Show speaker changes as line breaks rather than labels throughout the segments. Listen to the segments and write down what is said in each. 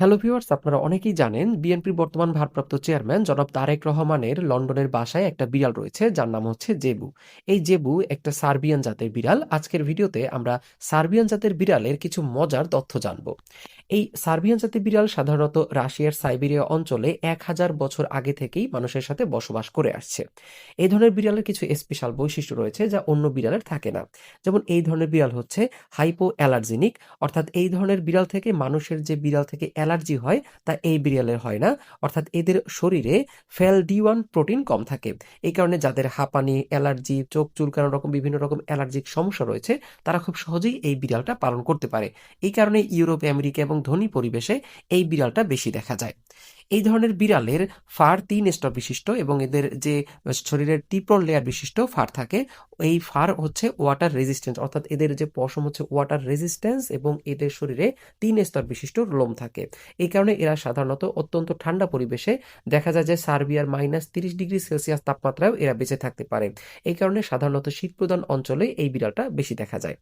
Hello viewers আপনারা অনেকেই জানেন, বিএনপির বর্তমান ভারপ্রাপ্ত চেয়ারম্যান জনাব তারেক রহমানের লন্ডনের বাসায় একটা বিড়াল রয়েছে, যার নাম হচ্ছে জেবু। এই জেবু একটা সার্বিয়ান জাতের বিড়াল। আজকের ভিডিওতে আমরা সার্বিয়ান জাতের বিড়ালের কিছু মজার তথ্য জানব। এই সার্বিয়ান জাতের বিড়াল সাধারণত রাশিয়ার সাইবেরিয়া অঞ্চলে এক হাজার বছর আগে থেকেই মানুষের সাথে বসবাস করে আসছে। এই ধরনের বিড়ালের কিছু স্পেশাল বৈশিষ্ট্য রয়েছে, যা অন্য বিড়ালের থাকে না। যেমন এই ধরনের বিড়াল হচ্ছে হাইপো অ্যালার্জেনিক অর্থাৎ এই ধরনের বিড়াল থেকে মানুষের যে বিড়াল থেকে অ্যালার্জি হয়, তা এই বিড়ালের হয় না। অর্থাৎ এদের শরীরে ফেল ডি ওয়ান প্রোটিন কম থাকে। এই কারণে যাদের হাঁপানি, অ্যালার্জি, চোখ চুলকানো রকম বিভিন্ন রকম অ্যালার্জিক সমস্যা রয়েছে, তারা খুব সহজেই এই বিড়ালটা পালন করতে পারে। এই কারণে ইউরোপ, আমেরিকা এবং ধনী পরিবেশে এই বিড়ালটা বেশি দেখা যায়। এই ধরনের বিড়ালের ফার তিন স্টপ বিশিষ্ট এবং এদের যে শরীরের টিপ্রন লেয়ার বিশিষ্ট ফার থাকে, এই ফার হচ্ছে ওয়াটার রেজিস্ট্যান্স অর্থাৎ এদের যে পশম হচ্ছে ওয়াটার রেজিস্ট্যান্স এবং এদের শরীরে তিন স্তর বিশিষ্ট লোম থাকে। এই কারণে এরা সাধারণত অত্যন্ত ঠান্ডা পরিবেশে, দেখা যায় যে সার্বিয়ার মাইনাস তিরিশ ডিগ্রি সেলসিয়াস তাপমাত্রায় এরা বেঁচে থাকতে পারে। এই কারণে সাধারণত শীতপ্রধান অঞ্চলে এই বিড়ালটা বেশি দেখা যায়।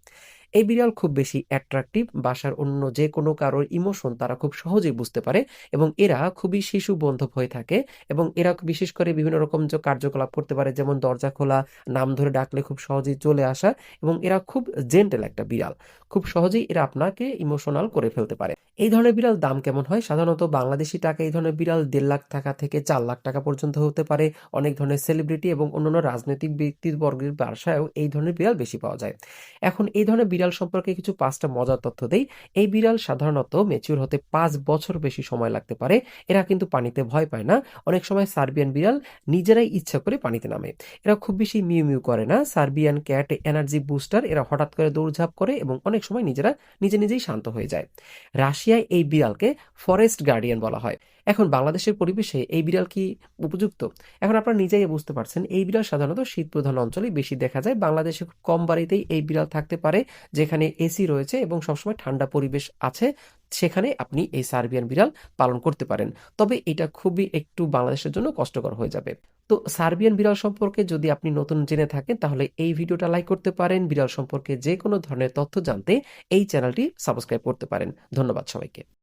এই বিড়াল খুব বেশি অ্যাট্রাকটিভ বাসার অন্য যে কোনো কারোর ইমোশন তারা খুব সহজেই বুঝতে পারে এবং এরা খুবই শিশু বন্ধব হয়ে থাকে এবং এরা বিশেষ করে বিভিন্ন রকম যে কার্যকলাপ করতে পারে যেমন দরজা খোলা, নাম ধরে ডাকলে খুব সহজেই চলে আসা এবং এরা খুব জেন্টেল একটা বিড়াল। খুব সহজেই এরা আপনাকে ইমোশনাল করে ফেলতে পারে। এই ধরনের বিড়াল দাম কেমন হয়? সাধারণত বাংলাদেশি টাকা এই ধরনের বিড়াল দেড় লাখ টাকা থেকে চার লাখ টাকা পর্যন্ত হতে পারে। অনেক ধরনের সেলিব্রিটি এবং অন্যান্য রাজনৈতিক ব্যক্তিবর্গের বাসায়ও এই ধরনের বিড়াল বেশি পাওয়া যায়। এখন এই ধরনের বিড়াল সম্পর্কে কিছু পাঁচটা মজার তথ্য দেই। এই বিড়াল সাধারণত মেচিউর হতে পাঁচ বছর বেশি সময় লাগতে পারে। এরা কিন্তু পানিতে ভয় পায় না। অনেক সময় সার্বিয়ান বিড়াল নিজেরাই ইচ্ছা করে পানিতে নামে। এরা খুব বেশি মিউ মিউ করে না। সার্বিয়ান ক্যাট এনার্জি বুস্টার এরা হঠাৎ করে দৌড়ঝাঁপ করে এবং অনেক সময় নিজেরা নিজে নিজেই শান্ত হয়ে যায়। রাশিয়ায় এই বিড়ালকে ফরেস্ট গার্ডিয়ান বলা হয়। এখন বাংলাদেশের পরিবেশে এই বিড়াল কি উপযুক্ত? এখন আপনারা নিজেই বুঝতে পারছেন, এই বিড়াল সাধারণত শীত প্রধান অঞ্চলে বেশি দেখা যায়। বাংলাদেশে খুব কম বাড়িতেই এই বিড়াল থাকতে পারে। যেখানে এসি রয়েছে এবং সবসময় ঠান্ডা পরিবেশ আছে, সেখানে আপনি এই সার্বিয়ান বিড়াল পালন করতে পারেন। তবে এটা খুবই একটু বাংলাদেশের জন্য কষ্টকর হয়ে যাবে। তো সার্বিয়ান বিড়াল সম্পর্কে যদি আপনি নতুন জেনে থাকেন, তাহলে এই ভিডিওটা লাইক করতে পারেন। বিড়াল সম্পর্কে যে কোনো ধরনের তথ্য জানতে এই চ্যানেলটি সাবস্ক্রাইব করতে পারেন। ধন্যবাদ সবাইকে।